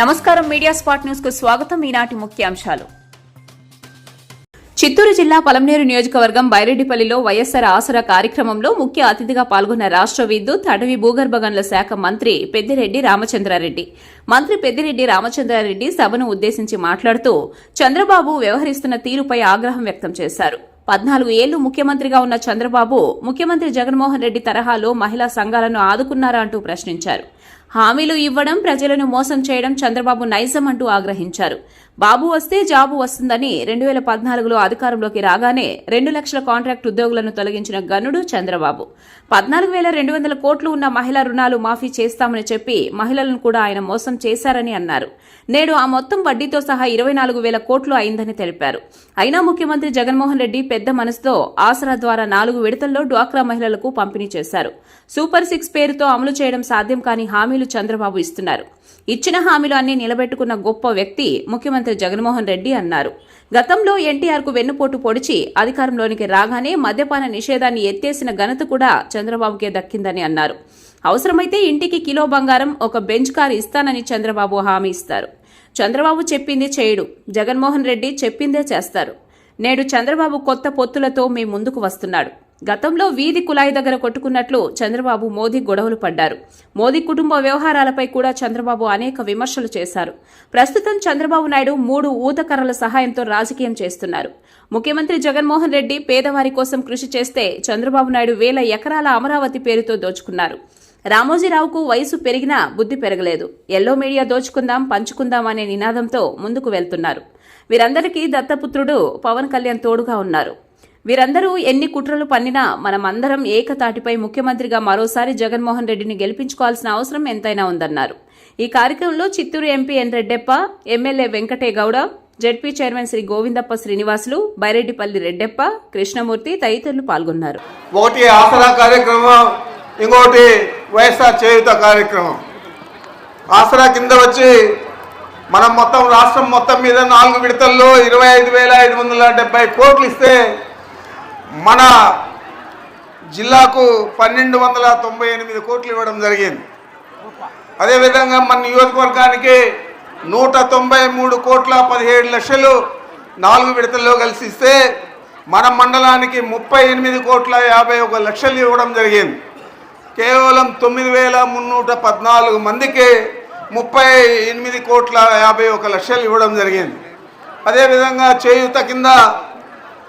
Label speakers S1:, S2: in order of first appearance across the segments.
S1: నమస్కారం media spot న్యూస్కు స్వాగతం. ఈనాటి ముఖ్యాంశాలు చిత్తూరు జిల్లా పలమనేరు నియోజకవర్గం బైరెడ్డిపల్లిలో వైఎస్సార్ ఆసరా కార్యక్రమంలో ముఖ్య అతిథిగా పాల్గొన్న రాష్ట్ర విద్యుత్ అటవీ భూగర్భ గనుల శాఖ మంత్రి పెద్దిరెడ్డి రామచంద్రారెడ్డి. మంత్రి పెద్దిరెడ్డి రామచంద్రారెడ్డి సభను ఉద్దేశించి మాట్లాడుతూ చంద్రబాబు వ్యవహరిస్తున్న తీరుపై ఆగ్రహం వ్యక్తం చేశారు. పద్నాలుగు ఏళ్ళు ముఖ్యమంత్రిగా ఉన్న చంద్రబాబు ముఖ్యమంత్రి జగన్మోహన్ రెడ్డి తరహాలో మహిళా సంఘాలను ఆదుకున్నారా అంటూ ప్రశ్నించారు. హామీలు ఇవ్వడం ప్రజలను మోసం చేయడం చంద్రబాబు నైజం అంటూ ఆగ్రహించారు. బాబు వస్తే జాబు వస్తుందని రెండు వేల పద్నాలుగులో అధికారంలోకి రాగానే రెండు లక్షల కాంట్రాక్ట్ ఉద్యోగులను తొలగించిన గనుడు చంద్రబాబు. పద్నాలుగు వేల రెండు వందల కోట్లు ఉన్న మహిళా రుణాలు మాఫీ చేస్తామని చెప్పి మహిళలను కూడా ఆయన మోసం చేశారని అన్నారు. నేడు ఆ మొత్తం వడ్డీతో సహా ఇరవై నాలుగు వేల కోట్లు అయిందని తెలిపారు. అయినా ముఖ్యమంత్రి జగన్మోహన్ రెడ్డి పెద్ద మనసుతో ఆసరా ద్వారా నాలుగు విడతల్లో డ్వాక్రా మహిళలకు పంపిణీ చేశారు. సూపర్ సిక్స్ పేరుతో అమలు చేయడం సాధ్యం కాని హామీలు చంద్రబాబు ఇస్తున్నారు. ఇచ్చిన హామీలు అన్ని నిలబెట్టుకున్న గొప్ప వ్యక్తి ముఖ్యమంత్రి జగన్మోహన్ రెడ్డి అన్నారు. గతంలో ఎన్టీఆర్కు వెన్నుపోటు పొడిచి అధికారంలోనికి రాగానే మద్యపాన నిషేధాన్ని ఎత్తేసిన ఘనత కూడా చంద్రబాబుకే దక్కిందని అన్నారు. అవసరమైతే ఇంటికి కిలో బంగారం ఒక బెంచ్ కార్ ఇస్తానని చంద్రబాబు హామీ ఇస్తారు. చంద్రబాబు చెప్పింది చేయడు జగన్మోహన్ రెడ్డి చెప్పిందే చేస్తారు. నేడు చంద్రబాబు కొత్త పొత్తులతో మీ ముందుకు వస్తున్నాడు. గతంలో వీధి కులాయి దగ్గర కొట్టుకున్నట్లు చంద్రబాబు మోదీ గొడవలు పడ్డారు. మోదీ కుటుంబ వ్యవహారాలపై కూడా చంద్రబాబు అనేక విమర్శలు చేశారు. ప్రస్తుతం చంద్రబాబు నాయుడు మూడు ఊతకర్రల సహాయంతో రాజకీయం చేస్తున్నారు. ముఖ్యమంత్రి జగన్మోహన్ రెడ్డి పేదవారి కోసం కృషి చేస్తే చంద్రబాబు నాయుడు వేల ఎకరాల అమరావతి పేరుతో దోచుకున్నారు. రామోజీరావుకు వయసు పెరిగినా బుద్ధి పెరగలేదు. ఎల్లో మీడియా దోచుకుందాం పంచుకుందాం అనే నినాదంతో ముందుకు వెళ్తున్నారు. వీరందరికీ దత్తపుత్రుడు పవన్ కళ్యాణ్ తోడుగా ఉన్నారు. వీరందరూ ఎన్ని కుట్రలు పన్నినా మనమందరం ఏకతాటిపై ముఖ్యమంత్రిగా మరోసారి జగన్మోహన్ రెడ్డిని గెలిపించుకోవాల్సిన అవసరం ఎంతైనా ఉందన్నారు. ఈ కార్యక్రమంలో Chittoor MP N Reddeppa MLA Venkate Gowda ZP chairman Shri Govindappa Srinivasulu Byreddipalli Reddeppa Krishnamurthy తదితరులు పాల్గొన్నారు.
S2: ఒకటి ఆసరా కార్యక్రమం ఇంకోటి వైఎస్ఆర్ చేయుత కార్యక్రమం. ఆసరా కింద వచ్చి మనం మొత్తం రాష్ట్రం మొత్తం మీద నాలుగు విడతల్లో ఇరవై ఐదు వేల ఐదు వందల డెబ్బై కోట్లు ఇస్తే మన జిల్లాకు పన్నెండు వందల తొంభై ఎనిమిది కోట్లు ఇవ్వడం జరిగింది. అదేవిధంగా మన నియోజకవర్గానికి నూట తొంభై మూడు కోట్ల పదిహేడు లక్షలు నాలుగు విడతల్లో కలిసి ఇస్తే మన మండలానికి ముప్పై ఎనిమిది కోట్ల యాభై ఒక లక్షలు ఇవ్వడం జరిగింది. కేవలం తొమ్మిది వేల మున్నూట పద్నాలుగు మందికి ముప్పై ఎనిమిది కోట్ల యాభై ఒక లక్షలు ఇవ్వడం జరిగింది. అదేవిధంగా చేయూత కింద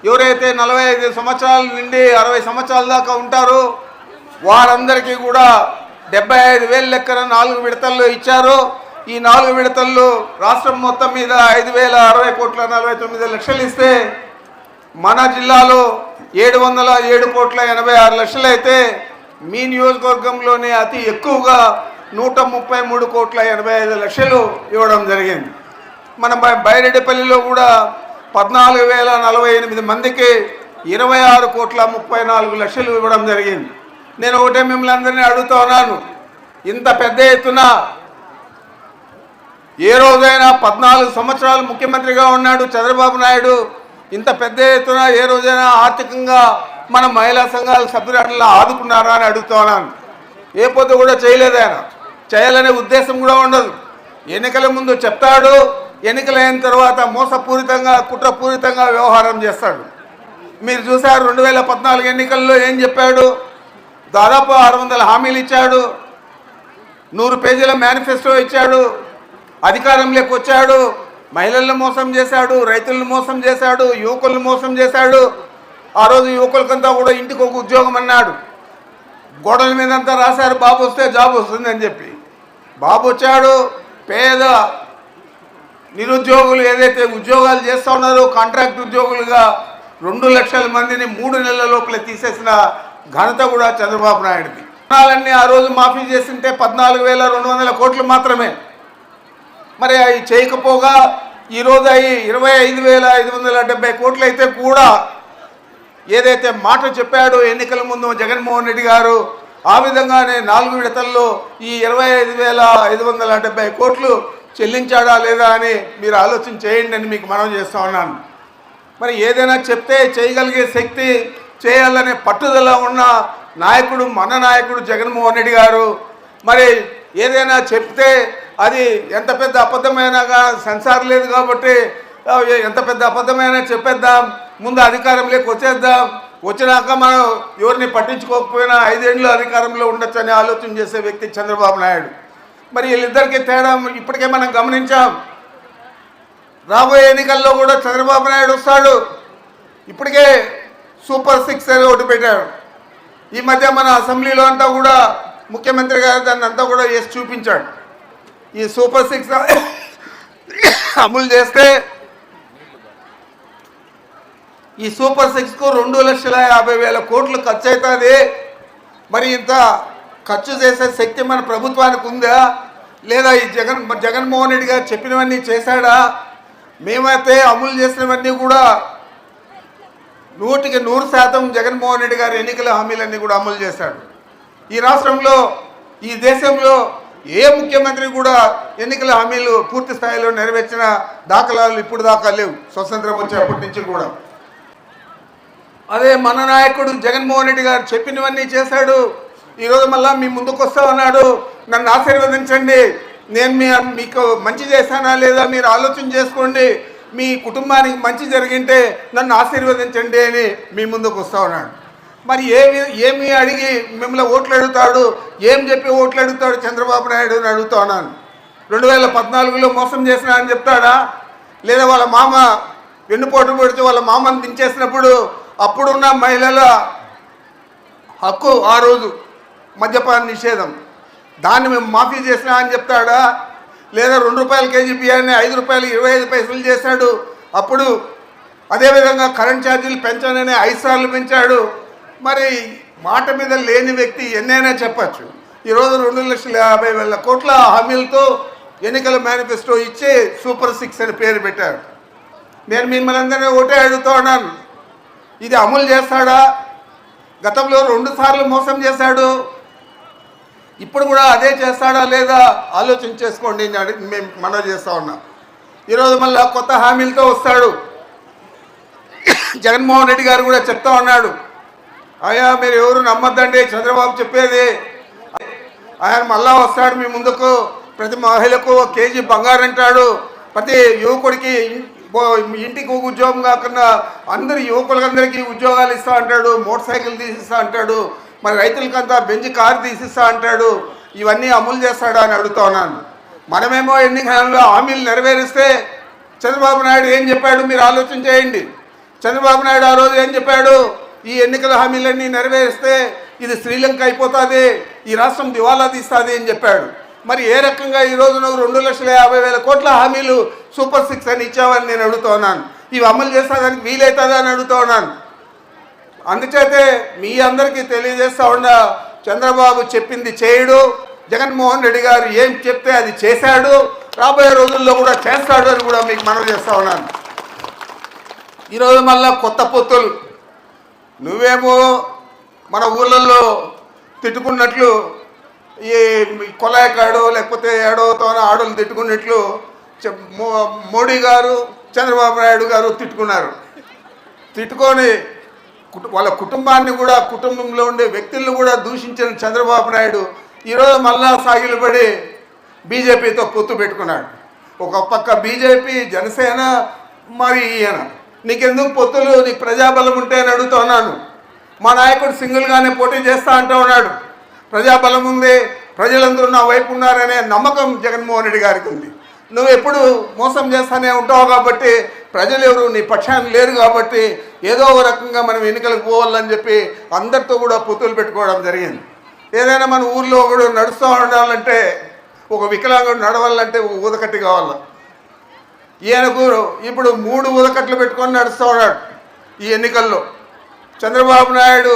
S2: ఎవరైతే నలభై ఐదు సంవత్సరాల నుండి అరవై సంవత్సరాల దాకా ఉంటారో వారందరికీ కూడా డెబ్బై ఐదు వేల లెక్కన నాలుగు విడతల్లో ఇచ్చారు. ఈ నాలుగు విడతల్లో రాష్ట్రం మొత్తం మీద ఐదు వేల అరవై కోట్ల నలభై తొమ్మిది లక్షలు ఇస్తే మన జిల్లాలో ఏడు వందల ఏడు కోట్ల ఎనభై ఆరు లక్షలు అయితే మీ నియోజకవర్గంలోనే అతి ఎక్కువగా నూట ముప్పై మూడు కోట్ల ఎనభై ఐదు లక్షలు ఇవ్వడం జరిగింది. మన బైరెడ్డిపల్లిలో కూడా పద్నాలుగు వేల నలభై ఎనిమిది మందికి ఇరవై ఆరు కోట్ల ముప్పై నాలుగు లక్షలు ఇవ్వడం జరిగింది. నేను ఒకటే మిమ్మల్ని అందరినీ అడుగుతా ఉన్నాను. ఇంత పెద్ద ఎత్తున ఏ రోజైనా పద్నాలుగు సంవత్సరాలు ముఖ్యమంత్రిగా ఉన్నాడు చంద్రబాబు నాయుడు. ఇంత పెద్ద ఎత్తున ఏ రోజైనా ఆర్థికంగా మన మహిళా సంఘాల సభ్యురాలను ఆదుకున్నారా అని అడుగుతున్నాను ఏ పొద్దు కూడా చేయలేదు ఆయన. చేయాలనే ఉద్దేశం కూడా ఉండదు. ఎన్నికల ముందు చెప్తాడు ఎన్నికలైన తర్వాత మోసపూరితంగా కుట్రపూరితంగా వ్యవహారం చేస్తాడు. మీరు చూసారు రెండు వేల పద్నాలుగు ఎన్నికల్లో ఏం చెప్పాడు? దాదాపు ఆరు వందల హామీలు ఇచ్చాడు. నూరు పేజీల మేనిఫెస్టో ఇచ్చాడు. అధికారంలోకి వచ్చాడు. మహిళలను మోసం చేశాడు రైతులను మోసం చేశాడు యువకులను మోసం చేశాడు. ఆ రోజు యువకులకంతా కూడా ఇంటికి ఒక ఉద్యోగం అన్నాడు. గోడల మీదంతా రాశారు బాబు వస్తే జాబ్ వస్తుందని చెప్పి. బాబు వచ్చాడు పేద నిరుద్యోగులు ఏదైతే ఉద్యోగాలు చేస్తూ ఉన్నారో కాంట్రాక్ట్ ఉద్యోగులుగా రెండు లక్షల మందిని మూడు నెలల లోపల తీసేసిన ఘనత కూడా చంద్రబాబు నాయుడుది. రుణాలన్నీ ఆ రోజు మాఫీ చేసింటే పద్నాలుగు వేల రెండు వందల కోట్లు మాత్రమే. మరి అవి చేయకపోగా ఈరోజు అవి ఇరవై ఐదు వేల ఐదు వందల డెబ్బై కోట్లు అయితే కూడా ఏదైతే మాట చెప్పాడో ఎన్నికల ముందు జగన్మోహన్ రెడ్డి గారు ఆ విధంగానే నాలుగు విడతల్లో ఈ ఇరవై ఐదు వేల ఐదు వందల డెబ్బై కోట్లు చెల్లించాడా లేదా అని మీరు ఆలోచన చేయండి అని మీకు మనం చేస్తూ ఉన్నాను. మరి ఏదైనా చెప్తే చేయగలిగే శక్తి చేయాలనే పట్టుదల ఉన్న నాయకుడు మన నాయకుడు జగన్మోహన్ రెడ్డి గారు. మరి ఏదైనా చెప్తే అది ఎంత పెద్ద అబద్ధమైనా సెన్సార్ లేదు కాబట్టి ఎంత పెద్ద అబద్ధమైనా చెప్పేద్దాం ముందు అధికారంలోకి వచ్చేద్దాం. వచ్చినాక మనం ఎవరిని పట్టించుకోకపోయినా ఐదేళ్ళు అధికారంలో ఉండొచ్చని ఆలోచన చేసే వ్యక్తి చంద్రబాబు నాయుడు. మరి వీళ్ళిద్దరికి తేడా ఇప్పటికే మనం గమనించాం. రాబోయే ఎన్నికల్లో కూడా చంద్రబాబు నాయుడు వస్తాడు. ఇప్పటికే సూపర్ సిక్స్ అని ఒకటి పెట్టాడు. ఈ మధ్య మన అసెంబ్లీలో అంతా కూడా ముఖ్యమంత్రి గారు దాన్ని అంతా కూడా వేసి చూపించాడు. ఈ సూపర్ సిక్స్ అమలు చేస్తే ఈ సూపర్ సిక్స్కు రెండు లక్షల యాభై వేల కోట్లు ఖర్చు అవుతుంది. మరి ఇంత ఖర్చు చేసే శక్తి మన ప్రభుత్వానికి ఉందా? లేదా ఈ జగన్ జగన్మోహన్ రెడ్డి గారు చెప్పినవన్నీ చేశాడా? మేమైతే అమలు చేసినవన్నీ కూడా నూటికి నూరు శాతం జగన్మోహన్ రెడ్డి గారు ఎన్నికల హామీలన్నీ కూడా అమలు చేశాడు. ఈ రాష్ట్రంలో ఈ దేశంలో ఏ ముఖ్యమంత్రి కూడా ఎన్నికల హామీలు పూర్తి స్థాయిలో నెరవేర్చిన దాఖలాలు ఇప్పుడు దాకా లేవు స్వతంత్రం వచ్చేప్పటి నుంచి కూడా. అదే మన నాయకుడు జగన్మోహన్ రెడ్డి గారు చెప్పినవన్నీ చేశాడు. ఈరోజు మళ్ళా మీ ముందుకు వస్తామన్నాడు నన్ను ఆశీర్వదించండి. నేను మీ మీకు మంచి చేశానా లేదా మీరు ఆలోచన చేసుకోండి. మీ కుటుంబానికి మంచి జరిగింటే నన్ను ఆశీర్వదించండి అని మీ ముందుకు వస్తా ఉన్నాడు. మరి ఏమి ఏమి అడిగి మిమ్మల్ని ఓట్లు అడుగుతాడు? ఏం చెప్పి ఓట్లు అడుగుతాడు చంద్రబాబు నాయుడు అని అడుగుతా ఉన్నాను. రెండు వేల పద్నాలుగులో మోసం చేసినా అని చెప్తాడా? లేదా వాళ్ళ మామ వెన్నుపోటు పొడిచి వాళ్ళ మామను దించేసినప్పుడు అప్పుడున్న మహిళల హక్కు ఆ రోజు మద్యపాన నిషేధం. దాన్ని మేము మాఫీ చేసినా అని చెప్తాడా? లేదా రెండు రూపాయల కేజీ బియ్యాన్ని ఐదు రూపాయలు ఇరవై ఐదు పైసలు చేశాడు. అప్పుడు అదేవిధంగా కరెంట్ ఛార్జీలు పెంచానని ఐదు సార్లు పెంచాడు. మరి మాట మీద లేని వ్యక్తి ఎన్నైనా చెప్పచ్చు. ఈరోజు రెండు లక్షల యాభై వేల కోట్ల హామీలతో ఎన్నికల మేనిఫెస్టో ఇచ్చి సూపర్ సిక్స్ అని పేరు పెట్టారు. నేను మిమ్మల్ని అందరినీ ఒకటే అడుగుతా ఉన్నాను. ఇది అమలు చేస్తాడా? గతంలో రెండుసార్లు మోసం చేశాడు. ఇప్పుడు కూడా అదే చేస్తాడా లేదా ఆలోచన చేసుకోండి అని అడిగి మేము మనవి చేస్తా ఉన్నాం. ఈరోజు మళ్ళీ కొత్త హామీలతో వస్తాడు. జగన్మోహన్ రెడ్డి గారు కూడా చెప్తా ఉన్నాడు. అయ్యా మీరు ఎవరు నమ్మద్దండి చంద్రబాబు చెప్పేది. ఆయన మళ్ళా వస్తాడు మీ ముందుకు. ప్రతి మహిళకు ఒక కేజీ బంగారం అంటాడు. ప్రతి యువకుడికి ఇంటికి ఉద్యోగం కాకుండా అందరు యువకులందరికీ ఉద్యోగాలు ఇస్తా అంటాడు మోటార్ సైకిల్ తీసిస్తా అంటాడు. మరి రైతులకంతా బెంచ్ కారు తీసిస్తా అంటాడు ఇవన్నీ అమలు చేస్తాడా అని అడుగుతా ఉన్నాను. మనమేమో ఎన్నికలలో హామీలు నెరవేరిస్తే చంద్రబాబు నాయుడు ఏం చెప్పాడు మీరు ఆలోచన చేయండి. చంద్రబాబు నాయుడు ఆ రోజు ఏం చెప్పాడు? ఈ ఎన్నికల హామీలన్నీ నెరవేరిస్తే ఇది శ్రీలంక అయిపోతుంది ఈ రాష్ట్రం దివాలా తీస్తుంది అని చెప్పాడు. మరి ఏ రకంగా ఈ రోజు నువ్వు రెండు లక్షల యాభై వేల కోట్ల హామీలు సూపర్ సిక్స్ అని ఇచ్చావని నేను అడుగుతున్నాను ఇవి అమలు చేస్తానికి వీలవుతుందా అని అడుగుతున్నాను అందుచేతే మీ అందరికీ తెలియజేస్తా ఉండ చంద్రబాబు చెప్పింది చేయడు జగన్మోహన్ రెడ్డి గారు ఏం చెప్తే అది చేశాడు రాబోయే రోజుల్లో కూడా చేస్తాడు అని కూడా మీకు మనవి చేస్తా ఉన్నాను. ఈరోజు మళ్ళా కొత్త పొత్తులు. నువ్వేమో మన ఊళ్ళల్లో తిట్టుకున్నట్లు ఈ కొలాయకాడో లేకపోతే ఏడవతోన ఆడోళ్ళు తిట్టుకున్నట్లు చెప్- మో- మోడీ గారు చంద్రబాబు నాయుడు గారు తిట్టుకున్నారు. తిట్టుకొని వాళ్ళ కుటుంబాన్ని కూడా కుటుంబంలో ఉండే వ్యక్తులను కూడా దూషించిన చంద్రబాబు నాయుడు ఈరోజు మళ్ళా సాగిలపడి బీజేపీతో పొత్తు పెట్టుకున్నాడు. ఒక పక్క బీజేపీ జనసేన మరి ఈయన. నీకెందుకు పొత్తులు? నీకు ప్రజాబలం ఉంటే అని అడుగుతున్నాను మా నాయకుడు సింగిల్గానే పోటీ చేస్తా అంటూ ఉన్నాడు. ప్రజాబలం ఉంది ప్రజలందరూ నా వైపు ఉన్నారనే నమ్మకం జగన్మోహన్ రెడ్డి గారికి ఉంది. నువ్వు ఎప్పుడు మోసం చేస్తానే ఉంటావు కాబట్టి ప్రజలు ఎవరు నీ పక్షాన్ని లేరు కాబట్టి ఏదో ఒక రకంగా మనం ఎన్నికలకు పోవాలని చెప్పి అందరితో కూడా పొత్తులు పెట్టుకోవడం జరిగింది. ఏదైనా మన ఊర్లో ఒకడు నడుస్తూ ఉండాలంటే ఒక వికలాంగుడు నడవాలంటే ఒక ఊదకట్టి కావాలి? ఈయనకు ఇప్పుడు మూడు ఊదకట్లు పెట్టుకొని నడుస్తూ ఉన్నాడు ఈ ఎన్నికల్లో. చంద్రబాబు నాయుడు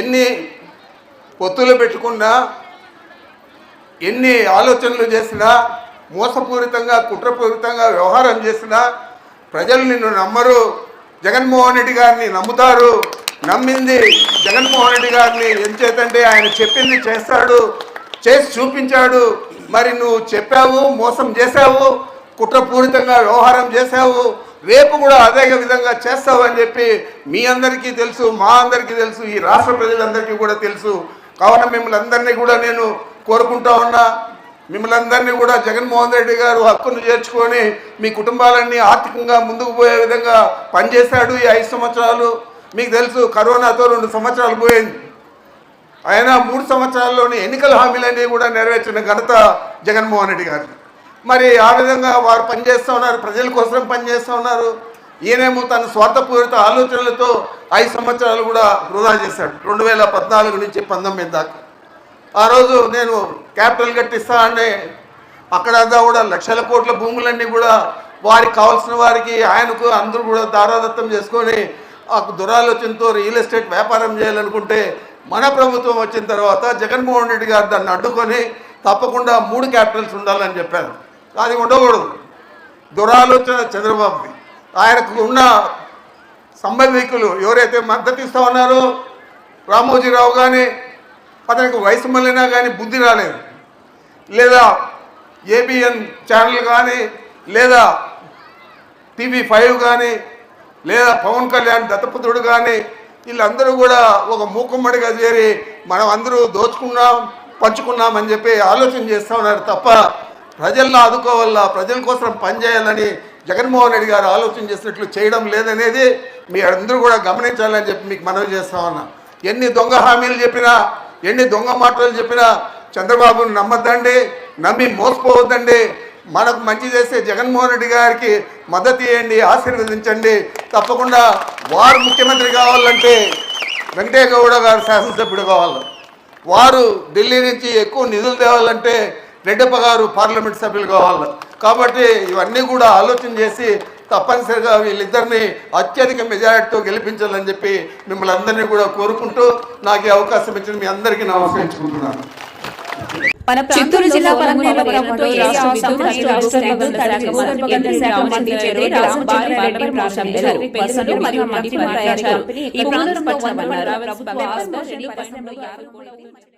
S2: ఎన్ని పొత్తులు పెట్టుకున్నా ఎన్ని ఆలోచనలు చేసినా మోసపూరితంగా కుట్రపూరితంగా వ్యవహారం చేసినా ప్రజలు నిన్ను నమ్మరు. జగన్మోహన్ రెడ్డి గారిని నమ్ముతారు. నమ్మింది జగన్మోహన్ రెడ్డి గారిని. ఎంచేతంటే ఆయన చెప్పింది చేస్తాడు. చేసి చూపించాడు. మరి నువ్వు చెప్పావు మోసం చేశావు కుట్రపూరితంగా వ్యవహారం చేశావు రేపు కూడా అదే విధంగా చేస్తావు అని చెప్పి మీ అందరికీ తెలుసు మా అందరికీ తెలుసు ఈ రాష్ట్ర ప్రజలందరికీ కూడా తెలుసు. కావున మిమ్మల్ని అందరినీ కూడా నేను కోరుకుంటా ఉన్నా. మిమ్మల్ని అందరినీ కూడా జగన్మోహన్ రెడ్డి గారు హక్కును చేర్చుకొని మీ కుటుంబాలన్నీ ఆర్థికంగా ముందుకు పోయే విధంగా పనిచేశాడు ఈ ఐదు సంవత్సరాలు. మీకు తెలుసు కరోనాతో రెండు సంవత్సరాలు పోయింది. ఆయన మూడు సంవత్సరాల్లోని ఎన్నికల హామీలన్నీ కూడా నెరవేర్చిన ఘనత జగన్మోహన్ రెడ్డి గారు మరి ఆ విధంగా వారు పనిచేస్తూ ఉన్నారు ప్రజల కోసం పనిచేస్తూ ఉన్నారు. ఈయనేమో తన స్వార్థపూరిత ఆలోచనలతో ఐదు సంవత్సరాలు కూడా వృధా చేశాడు. రెండు వేల పద్నాలుగు నుంచి పంతొమ్మిది దాకా. ఆ రోజు నేను క్యాపిటల్ కట్టిస్తా అంటే అక్కడంతా కూడా లక్షల కోట్ల భూములన్నీ కూడా వారికి కావాల్సిన వారికి ఆయనకు అందరూ కూడా దారాదత్తం చేసుకొని ఆ దురాలోచనతో రియల్ ఎస్టేట్ వ్యాపారం చేయాలనుకుంటే మన ప్రభుత్వం వచ్చిన తర్వాత జగన్మోహన్ రెడ్డి గారు దాన్ని అడ్డుకొని తప్పకుండా మూడు క్యాపిటల్స్ ఉండాలని చెప్పారు. అది ఉండకూడదు. దురాలోచన చంద్రబాబుది ఆయనకు ఉన్న సంబంధికులు ఎవరైతే మద్దతు ఇస్తా ఉన్నారో రామోజీరావు కానీ అతనికి వయసు మళ్ళినా కానీ బుద్ధి రాలేదు. లేదా ఏబిఎన్ ఛానల్ కానీ లేదా టీవీ ఫైవ్ కానీ లేదా పవన్ కళ్యాణ్ దత్తపుత్రుడు కానీ వీళ్ళందరూ కూడా ఒక మూకుమ్మడిగా చేరి మనం అందరూ దోచుకున్నాం పంచుకున్నాం అని చెప్పి ఆలోచన చేస్తూ ఉన్నారు తప్ప ప్రజల్లో ఆదుకోవాలా ప్రజల కోసం పనిచేయాలని జగన్మోహన్ రెడ్డి గారు ఆలోచన చేసినట్లు చేయడం లేదనేది మీ అందరూ కూడా గమనించాలని చెప్పి మీకు మనవి చేస్తా ఉన్నా. ఎన్ని దొంగ హామీలు చెప్పినా ఎన్ని దొంగ మాటలు చెప్పినా చంద్రబాబును నమ్మద్దండి నమ్మి మోసపోవద్దండి. మనకు మంచి చేసే జగన్మోహన్ రెడ్డి గారికి మద్దతు ఇవ్వండి ఆశీర్వదించండి. తప్పకుండా వారు ముఖ్యమంత్రి కావాలంటే వెంకటేగౌడ గారు శాసనసభ్యుడు కావాలి. వారు ఢిల్లీ నుంచి ఎక్కువ నిధులు తేవాలంటే రెడ్డప్ప గారు పార్లమెంట్ సభ్యులు కావాలి. కాబట్టి ఇవన్నీ కూడా ఆలోచన చేసి తప్పనిసరిగా వీళ్ళిద్దరిని అత్యధిక మెజారిటీతో గెలిపించాలని చెప్పి మిమ్మల్ని అందరినీ కూడా కోరుకుంటూ నాకు ఈ అవకాశం ఇచ్చిన మీ అందరికీ నమస్కరించుకుంటున్నాను
S1: చిత్తూరు జిల్లా ప్రభుత్వ రాష్ట్ర విద్యుత్ శాఖ మంత్రి ప్రారంభించారు మరియు ఈ ప్రాంతంలో ప్రభుత్వ పరిశ్రమలు యాభై కోట్ల